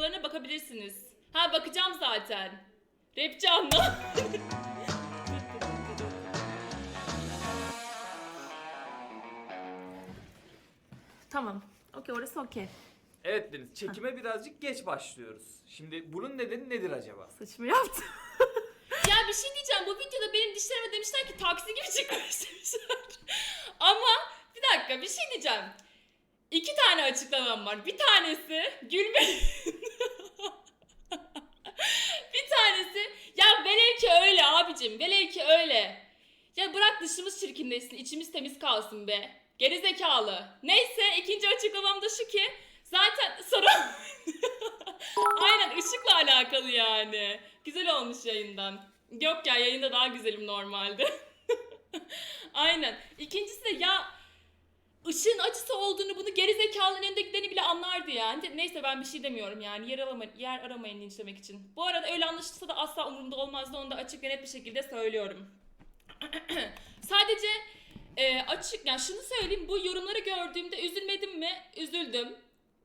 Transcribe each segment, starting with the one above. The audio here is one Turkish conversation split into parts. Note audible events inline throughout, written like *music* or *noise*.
videolarına bakabilirsiniz. Ha bakacağım zaten. Rapçi anla. *laughs* tamam. Okey orası okey. Evet Deniz, çekime birazcık geç başlıyoruz. Şimdi bunun nedeni nedir acaba? Saçımı yaptım. *laughs* ya bir şey diyeceğim. Bu videoda benim dişlerime demişler ki taksi gibi çıkmış demişler. *laughs* Ama bir dakika bir şey diyeceğim. İki tane açıklamam var. Bir tanesi gülme. bir tanesi ya velev ki abicim. Velev ki öyle. Ya bırak dışımız çirkinleşsin, içimiz temiz kalsın be. Geri zekalı. Neyse ikinci açıklamam da şu ki zaten soru *laughs* Aynen ışıkla alakalı yani. Güzel olmuş yayından. Yok ya yayında daha güzelim normalde. *laughs* Aynen. İkincisi de ya ışığın açısı olduğunu bunu gerizekalının önünde gideni bile anlardı yani. Neyse ben bir şey demiyorum yani yer, arama, yer aramayın linçlemek için. Bu arada öyle anlaşılsa da asla umurumda olmazdı onu da açık ve net bir şekilde söylüyorum. *clears throat* Sadece e, açık yani şunu söyleyeyim bu yorumları gördüğümde üzülmedim mi? Üzüldüm.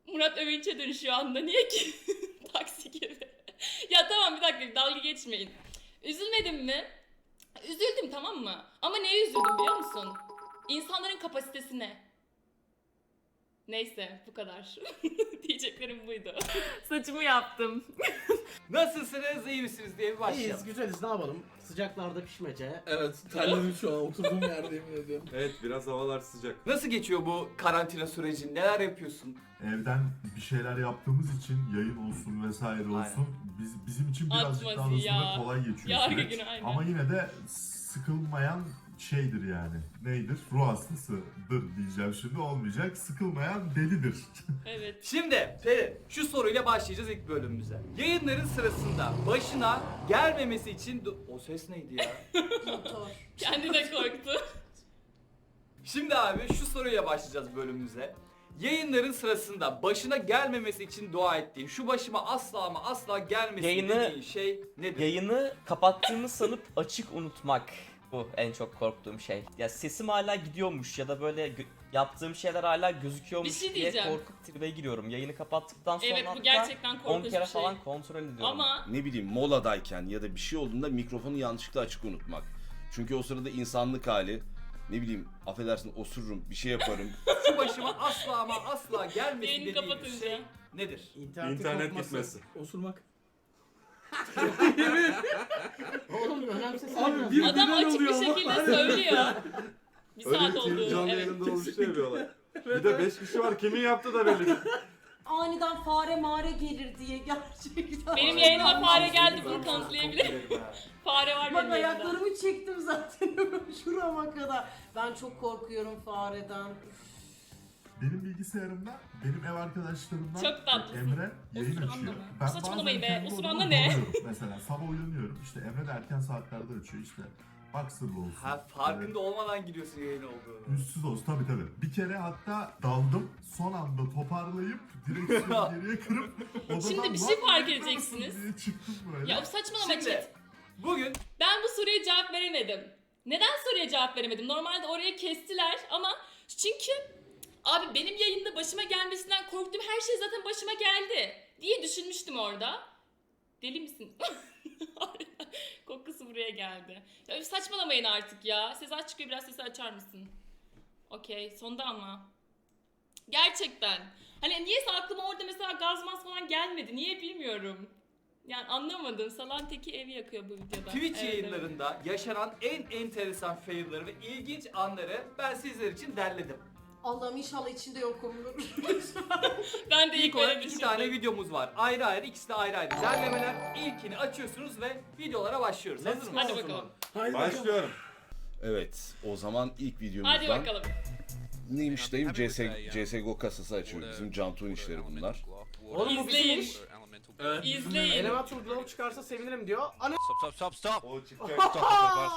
Murat Övünç'e dönüşüyor anda niye ki? *laughs* Taksi gibi. *laughs* ya tamam bir dakika dalga geçmeyin. Üzülmedim mi? Üzüldüm tamam mı? Ama neye üzüldüm biliyor musun? İnsanların kapasitesine. Neyse bu kadar. *laughs* Diyeceklerim buydu. Saçımı yaptım. *laughs* Nasılsınız, iyi misiniz diye bir İyiyiz, başlayalım. güzeliz ne yapalım? Sıcaklarda pişmece. Evet, terledim şu an oturduğum yerde yemin ediyorum. Evet biraz havalar sıcak. Nasıl geçiyor bu karantina süreci? Neler yapıyorsun? evden bir şeyler yaptığımız için yayın olsun vesaire olsun Aynen. biz bizim için birazcık Atması daha hızlı ya. ve kolay geçiyor Yargı süreç. günü, aynen. Ama yine de sıkılmayan şeydir yani. Neydir? Ruh hastasıdır diyeceğim şimdi olmayacak. Sıkılmayan delidir. *laughs* Evet. Şimdi Peri, şu soruyla başlayacağız ilk bölümümüze. Yayınların sırasında başına gelmemesi için... O ses neydi ya? *laughs* Kendi de korktu. Şimdi abi şu soruyla başlayacağız bölümümüze. Yayınların sırasında başına gelmemesi için dua ettiğin, şu başıma asla ama asla gelmesin Yayını- dediğin şey nedir? Yayını kapattığımı sanıp açık unutmak. Bu en çok korktuğum şey. Ya sesim hala gidiyormuş ya da böyle gö- yaptığım şeyler hala gözüküyormuş Bir şey diye diyeceğim. korkup tribe giriyorum. Yayını kapattıktan sonra Evet bu hatta gerçekten 10 korkunç kere bir şey. falan kontrol ediyorum. Ama ne bileyim moladayken ya da bir şey olduğunda mikrofonu yanlışlıkla açık unutmak. Çünkü o sırada insanlık hali ne bileyim affedersin osururum bir şey yaparım. *laughs* Şu başıma asla ama asla gelmesin Yayını dediğin kapatınca. şey nedir? İnternet, İnternet gitmesi. Osurmak. Oğlum önemsiz. Abi bir- adam Neden açık bir oluyor ama? şekilde söylüyor. Bir Öyle saat bir oldu. canlı Evet. yayında oluştu ya bir olay. Bir de 5 kişi var kimin yaptı da belli değil. aniden fare mare gelir diye gerçekten. Benim yayınıma fare geldi bunu ha. Fare var Bak benim yayında. ayaklarımı çektim zaten *laughs* şurama kadar. Ben çok korkuyorum fareden. Benim bilgisayarımda benim ev arkadaşlarımdan Çok tatlısın. Emre yayın açıyor. mı? Ben Saçmalamayın bazen be, kendi odama ne? dalıyorum. Mesela sabah uyanıyorum işte Emre de erken saatlerde açıyor işte. Boxer'lı olsun. Ha farkında olmadan gidiyorsun yayın olduğunu. Üstsüz olsun tabii tabii. Bir kere hatta daldım. Son anda toparlayıp direksiyonu *laughs* geriye kırıp odadan Şimdi bir şey "Lan fark ne yapıyorsun?" edeceksiniz. diye çıktım böyle. Ya saçmalama Şimdi chat. bugün Ben bu soruya cevap veremedim. Neden soruya cevap veremedim? Normalde oraya kestiler ama çünkü abi benim yayında başıma gelmesinden korktuğum her şey zaten başıma geldi diye düşünmüştüm orada. Deli misin? *laughs* Kokusu buraya geldi. Ya saçmalamayın artık ya. Ses aç çıkıyor biraz sesi açar mısın? Okey sonda ama. Gerçekten. Hani niyeyse aklıma orada mesela gaz mas falan gelmedi. Niye bilmiyorum. Yani anlamadım. Salan teki evi yakıyor bu videoda. Twitch Evet, yayınlarında yaşanan en enteresan failleri ve ilginç anları ben sizler için derledim. Allah'ım inşallah içinde yokumdur. *laughs* Ben de ilk İlk olarak böyle iki düşündüm. tane videomuz var. Ayrı ayrı, ikisi de ayrı ayrı derlemeler. İlkini açıyorsunuz ve videolara başlıyoruz. Hazır mısınız? Hadi bakalım. Haydi. Başlıyorum. Evet o zaman ilk videomuzdan Hadi bakalım. neymiş dayım CS, CSGO kasası açıyor bizim Cantu'nun işleri bunlar. Oğlum bu bizim İzleyin. iş. İzleyin. Element uygulama çıkarsa sevinirim diyor. Ana Stop, stop, stop, stop! O çıkacak. Stop.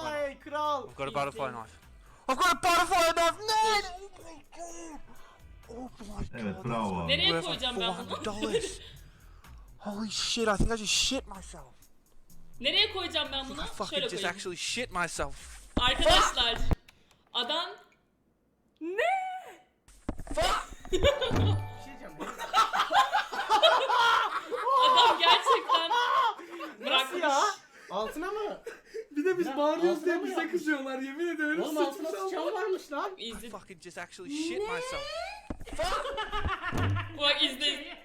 Ay kral. Got a İzleyin. I've got a butterfly in my! Oh my god! Oh my god. Evet bravo. Nereye koyacağım ben bunu? Holy shit, I think I just shit myself. Nereye koyacağım ben I bunu? fucking Şöyle just actually shit myself. Arkadaşlar. Adam Fuck! Adam gerçekten Nasıl bırakmış. Altına mı? Bize kızıyorlar yemin ederim. Oğlum altına sıçmış sıçan varmış lan. İzle. fucking just actually shit myself. Bak izle.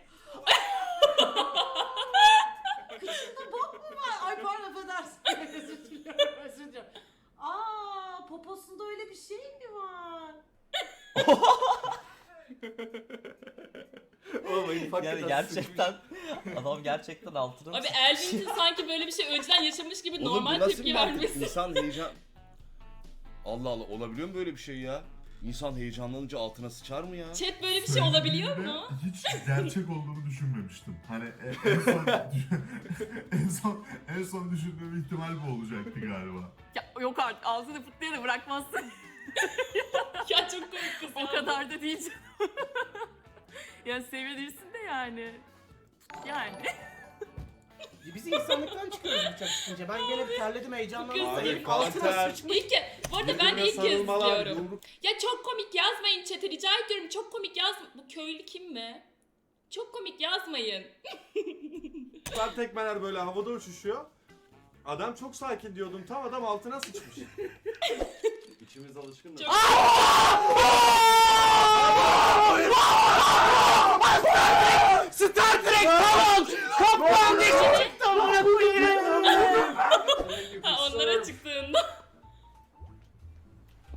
Kıçında bok mu var? Ay pardon affedersin. *laughs* özür diliyorum, özür diliyorum. Aa, poposunda öyle bir şey mi var? *laughs* *laughs* Oğlum herif hakikaten Yani gerçekten *laughs* adam gerçekten altına Abi Elvin'in sanki böyle bir şey önceden yaşamış gibi Oğlum normal tepki mantık? vermesi. İnsan *laughs* heyecan... Allah Allah olabiliyor mu böyle bir şey ya? İnsan heyecanlanınca altına sıçar mı ya? Chat böyle bir şey olabiliyor mu? Hiç gerçek olduğunu düşünmemiştim. Hani e- en son en son en son düşündüğüm ihtimal bu olacaktı galiba. Ya yok artık ağzını fıtlaya da bırakmazsın. ya çok komik kız o kadar da değil canım. Ya sevinirsin de yani. Yani. *laughs* Biz insanlıktan çıkıyoruz bıçak çıkınca. Ben gene bir terledim heyecanlandım. Kız- Herif altına kanter. sıçmış. İlk kez, bu arada ben de ilk kez sarılmalar, yumruk- Ya çok komik yazmayın chat'e rica ediyorum. Çok komik yaz. Bu köylü kim mi? Çok komik yazmayın. *laughs* Lan tekmeler böyle havada uçuşuyor. Adam çok sakin diyordum. Tam adam altına sıçmış. *laughs* İçimiz alışkın da. Çok- Star Trek tamam! Kaptan Ha onlara çıktığında.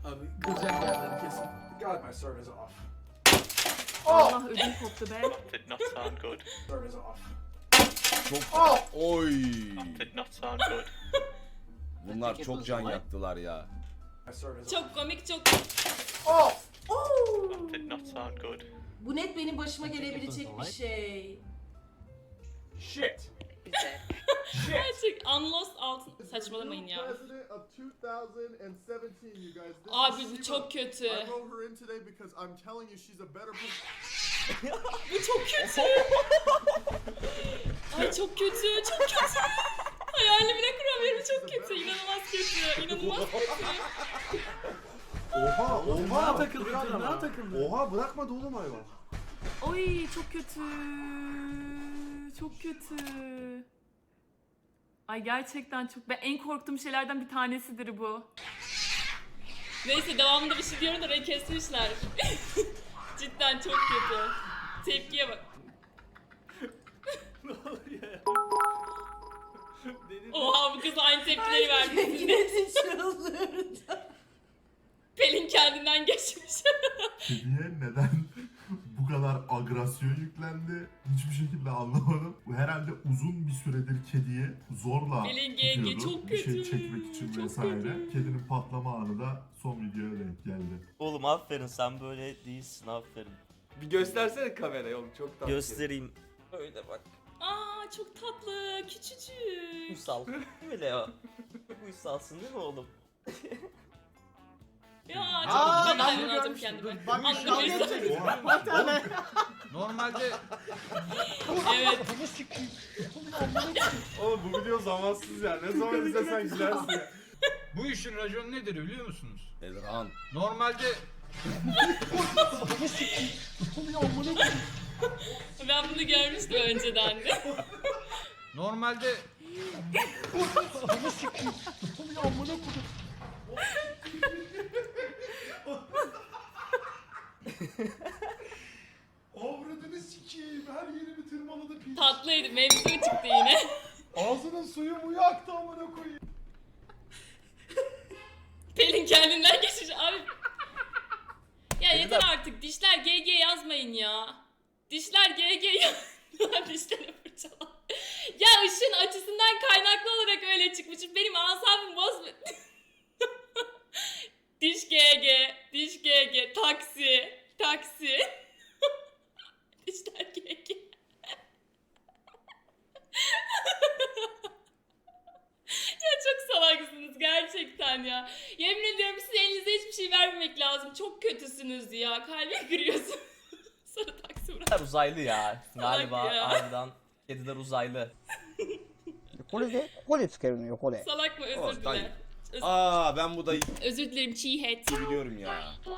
Abi güzel yerleri kesin. God my service off. Allah ödüm koptu be. Did not sound good. Service off. Çok... Oy! Did not sound good. *laughs* Bunlar çok can yaktılar ya. My service Çok komik çok. Did not sound good. Bu net benim başıma gelebilecek bir şey. Shit. Gerçek unlost altın. Saçmalamayın ya. President of 2017, you guys. This Abi *laughs* bu çok kötü. Bu çok kötü. Ay çok kötü, çok kötü. Hayalini bile kuramıyorum çok kötü. İnanılmaz kötü, inanılmaz kötü. *laughs* Oha Tırnağa oha. takıldı tırnağa takıldı. Oha bırakmadı oğlum hayvan. Oy çok kötü. Çok kötü. Ay gerçekten çok. Ben en korktuğum şeylerden bir tanesidir bu. Neyse devamında bir şey diyorum da orayı kesmişler. *laughs* Cidden çok kötü. Tepkiye bak. Oha bu kız aynı tepkileri verdi. *laughs* Yine de çıldırdı. Pelin kendinden geçmiş. *laughs* Kediye neden bu kadar agresyon yüklendi? Hiçbir şekilde anlamadım. Bu herhalde uzun bir süredir kediye zorla Pelin yenge çok Bir şey kötü. çekmek için Çok vesaire. kötü. Kedinin patlama anı da son videoya denk geldi. Oğlum aferin sen böyle değilsin aferin. Bir göstersene kameraya oğlum çok tatlı. Göstereyim. Öyle bak. Aa çok tatlı, küçücük. Uysal. Öyle ya. *laughs* Uysalsın değil mi oğlum? Ya çok Aa, ben de ben alacağım görmüştüm. kendime. Bak, Anladım. şu an yapacak. Bir tane. Normalde Evet. Oğlum bu video zamansız ya. Ne zaman izlesen gülersin ya. bu işin raconu nedir biliyor musunuz? Elran. Normalde Ben bunu görmüştüm önceden de. normalde *laughs* Avradını sikeyim her yerimi tırmaladı piç. Tatlıydı. Mevzu çıktı yine. *laughs* Ağzının suyu muyu aktı amına koyayım. *laughs* Pelin kendinden geçmiş abi. Ya yeter artık. Dişler GG yazmayın ya. Dişler GG yaz. Dişleri fırçala. Ya ışın açısından kaynaklı olarak öyle çıkmışım. Benim asabım bozma. diş GG. Diş GG. Taksi. Taksi. *laughs* Dişler GG. *laughs* ya çok salaksınız gerçekten ya. Yemin ediyorum size elinize hiçbir şey vermemek lazım. Çok kötüsünüz ya. Kalbi kırıyorsun. *laughs* Sonra taksi bırak. Bunlar uzaylı ya. Galiba ya. harbiden kediler uzaylı. これでこれつけるの横で Salak mı? Özür Oh, dile. dayı. Aa ben bu dayı Özür dilerim Çiğhet. biliyorum ya. 外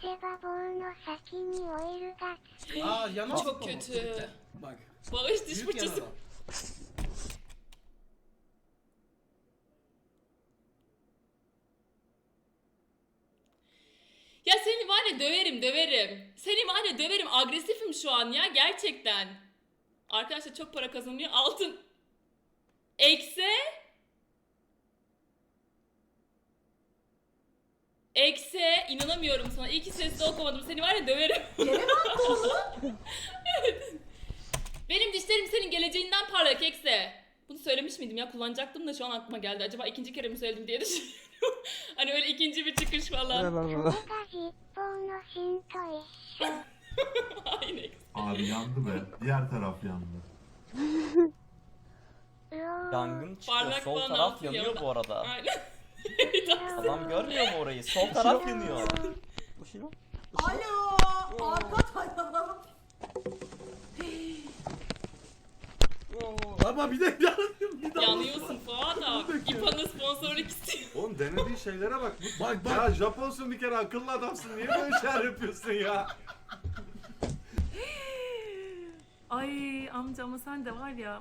せば棒の先にオイルが Aa yanar Çok kötü. Bak. Bağış diş fırçası. Ya seni var ya döverim döverim. Seni var ya döverim agresifim şu an ya gerçekten. Arkadaşlar çok para kazanıyor altın. Ekse Ekse. inanamıyorum sana. İyi ki sesli okumadım. Seni var ya döverim. Gene mi attı onu? Benim dişlerim senin geleceğinden parlak Ekse. Bunu söylemiş miydim ya? Kullanacaktım da şu an aklıma geldi. Acaba ikinci kere mi söyledim diye düşünüyorum. *laughs* hani öyle ikinci bir çıkış falan. *laughs* Aynen. Abi yandı be. Diğer taraf yandı. Yangın çıkıyor. Parlak Sol falan taraf yanıyor bu arada. Aynen. Adam görmüyor mu orayı? Sol taraf yanıyor. Alo. Arka tarafı. Ama bir de bir daha Yanıyorsun Fuat abi. İPA'nın sponsorluk istiyor. Oğlum denediğin şeylere bak. Bak bak. Ya Japonsun bir kere akıllı adamsın. Niye böyle şeyler yapıyorsun ya? Ay amca ama sen de var ya.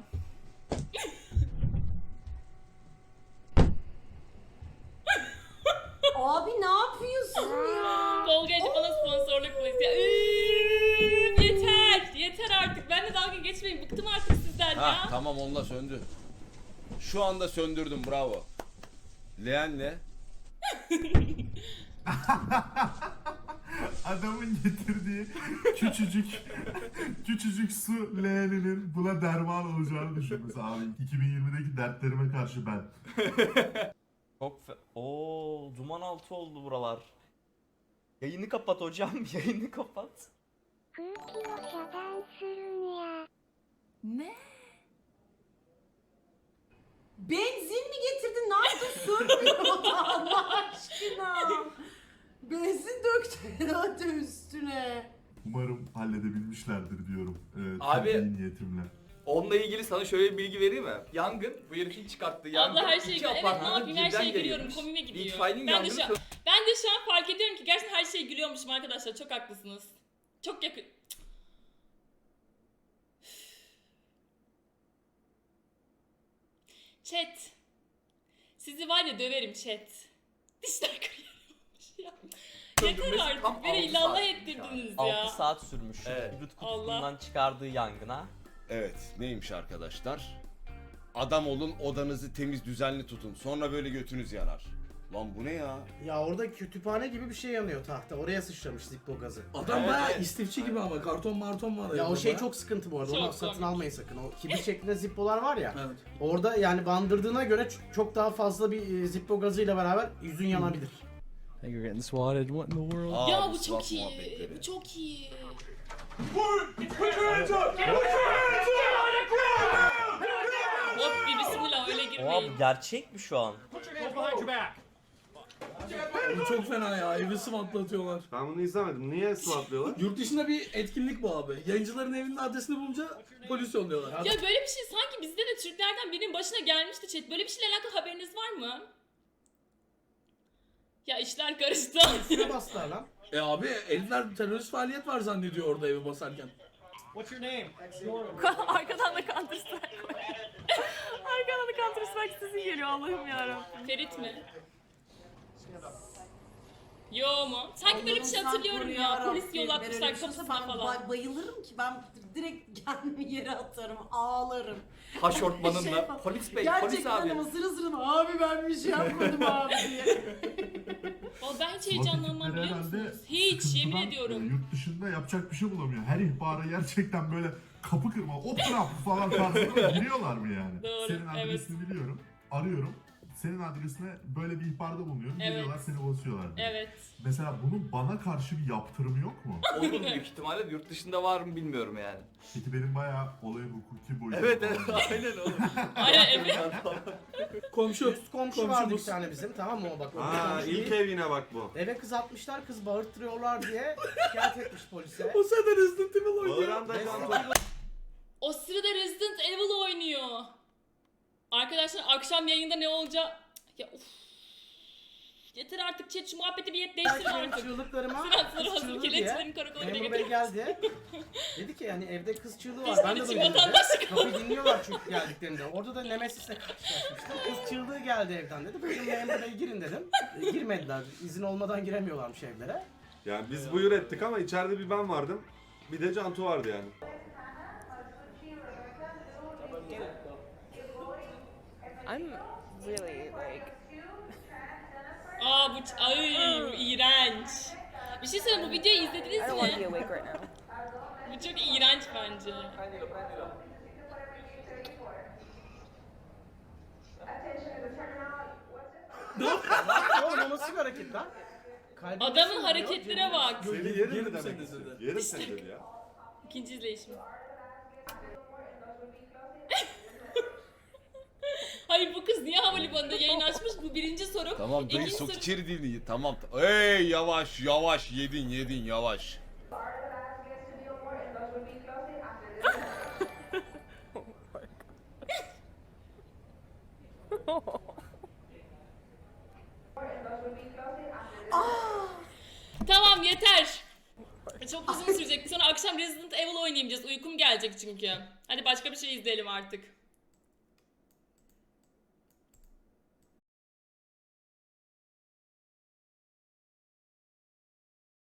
*laughs* Abi ne yapıyorsun ya? Tolga'cı bana sponsorluk bu istiyor. Üf, yeter. Yeter artık. Ben de dalga geçmeyin. Bıktım artık sizden Ha ya. Tamam onunla söndü. Şu anda söndürdüm bravo. Leğenle *laughs* Adamın getirdiği küçücük küçücük su leğeninin buna derman olacağını düşünmesi abi. 2020'deki dertlerime karşı ben. Çok fe... Oo, duman altı oldu buralar. Yayını kapat hocam, *laughs* yayını kapat. Ne? Benzin mi getirdin? Ne yaptın? Sönmüyor da *laughs* Allah aşkına. Benzin döktü herhalde üstüne. Umarım halledebilmişlerdir diyorum. Ee, Abi- niyetimle. Onunla ilgili sana şöyle bir bilgi vereyim mi? Yangın, bu herifin çıkarttığı yangın. Allah her şeyi iki gülüyor. Evet ne apartmana yapayım her birden şeye gülüyorum. yayılmış. Komiğime gidiyor. İtfaiyenin Ben de, yangını şu an, ben de şu an fark ediyorum ki gerçekten her şeye gülüyormuşum arkadaşlar. Çok haklısınız. Çok yakın. Chat. Sizi var ya döverim chat. Dişler kırıyormuş ya. Yeter Döndürmesi artık. tam Beni altı illallah saat ettirdiniz 6 ya. saat sürmüş. Evet. Allah. kutusundan çıkardığı yangına. Evet neymiş arkadaşlar? Adam olun odanızı temiz düzenli tutun. Sonra böyle götünüz yanar. Lan bu ne ya? Ya orada kütüphane gibi bir şey yanıyor tahta. Oraya sıçramış Zippo gazı. Adam Evet, bayağı evet. istifçi gibi ama karton marton var. Ya o şey çok sıkıntı bu arada. Çok Onu satın komik. almayın sakın. O kibrit şeklinde Zippo'lar var ya. Evet. Orada yani bandırdığına göre ç- çok daha fazla bir e, Zippo gazıyla beraber yüzün yanabilir. think you're getting swatted. What in the world? Aa, Ya bu bu çok swap iyi. muhabbetleri. Bu çok iyi. Hop bir bismillah öyle Oha girmeyin. bu gerçek mi şu an? Bu çok fena ya. Evi swatlatıyorlar. Ben bunu izlemedim. Niye swatlıyorlar? Yurt dışında bir etkinlik bu abi. Yayıncıların evinin adresini bulunca polis yolluyorlar. Ya böyle bir şey sanki bizde de Türklerden birinin başına gelmişti chat. Böyle bir şeyle alakalı haberiniz var mı? Ya işler karıştı. Üstüne bastılar lan. E abi herifler terörist faaliyet var zannediyor orada evi basarken. Arkadan da Counter Strike. *laughs* Arkadan da Counter Strike sesi geliyor Allah'ım yarabbim. Ferit mi? Yo mu? Sanki böyle bir şey hatırlıyorum ya. Polis Ben olsa kapısına ben falan. bay- bayılırım ki ben direkt *laughs* kendimi yere atarım, ağlarım. Haşortmanınla. *laughs* Şey yapalım. polis bey, Gerçekten polis abi. ama sırın abi ben bir şey yapmadım *laughs* abi diye. Vallahi ben hiç heyecanlanmam biliyor musunuz? Hiç yemin sıkıntıdan, ediyorum. e, Yurt dışında yapacak bir şey bulamıyor. Her ihbara gerçekten böyle kapı kırma, opera falan tarzında giriyorlar mı yani? Doğru, Senin evet. adresini biliyorum. Arıyorum. Senin adresine böyle bir ihbarda bulunuyorum. Evet. Geliyorlar seni basıyorlar diye. Evet. Mesela bunun bana karşı bir yaptırımı yok mu? *laughs* Olur büyük ihtimalle yurt dışında var mı bilmiyorum yani. Peki benim bayağı olayın hukuki boyutu Evet evet aynen oğlum. *laughs* Aynen evet. Komşu. Üst komşu vardı bir Komşumuz. tane bizim tamam mı o bak. o Aa komşu ilk değil. evine bak bu. Eve kız atmışlar kız bağırttırıyorlar diye şikayet etmiş polise. *laughs* O sırada Resident Evil oynuyor. Bağıran da can. O sırada Resident Evil oynuyor. Arkadaşlar akşam yayında ne olacak? Ya uf. Yeter artık chat şu muhabbeti bir değiştirin Belki benim artık. çığlıklarıma Sıra sıra kız hazır çığlığı diye kelepçelerini karakola memur bey götürün. geldi. *laughs* Dedi ki yani evde kız çığlığı var. Biz Ben de de için duydum. vatandaşlık Kapıyı dinliyorlar çünkü geldiklerinde. Orada da Nemesis'le karşılaşmıştım. Kız çığlığı geldi evden dedi. Buyurun memur bey girin dedim. E, girmediler. İzin olmadan giremiyorlarmış evlere. Yani biz buyur ettik ama içeride bir ben vardım. Bir de Cantu vardı yani. I'm really like. Aa bu ç- ay bu iğrenç. Bir şey söyleyeyim bu videoyu izlediniz I don't want to be mi? awake right now. *laughs* Bu çok iğrenç bence. Oğlum o nasıl bir hareket lan? Kalbim Adamın hareketlere bak. Seni yerim mi demek dedi. istiyor? Yerim seni dedi ya. İkinci izleyişim. Hayır bu kız niye havalimanında yayın açmış? Bu birinci soru. Tamam dayı İkinci sok soru- içeri dilini. Tamam. Ey yavaş yavaş yedin yedin yavaş. *laughs* Tamam yeter. Çok uzun sürecek. Sonra akşam Resident Evil oynayacağız. Uykum gelecek çünkü. Hadi başka bir şey izleyelim artık.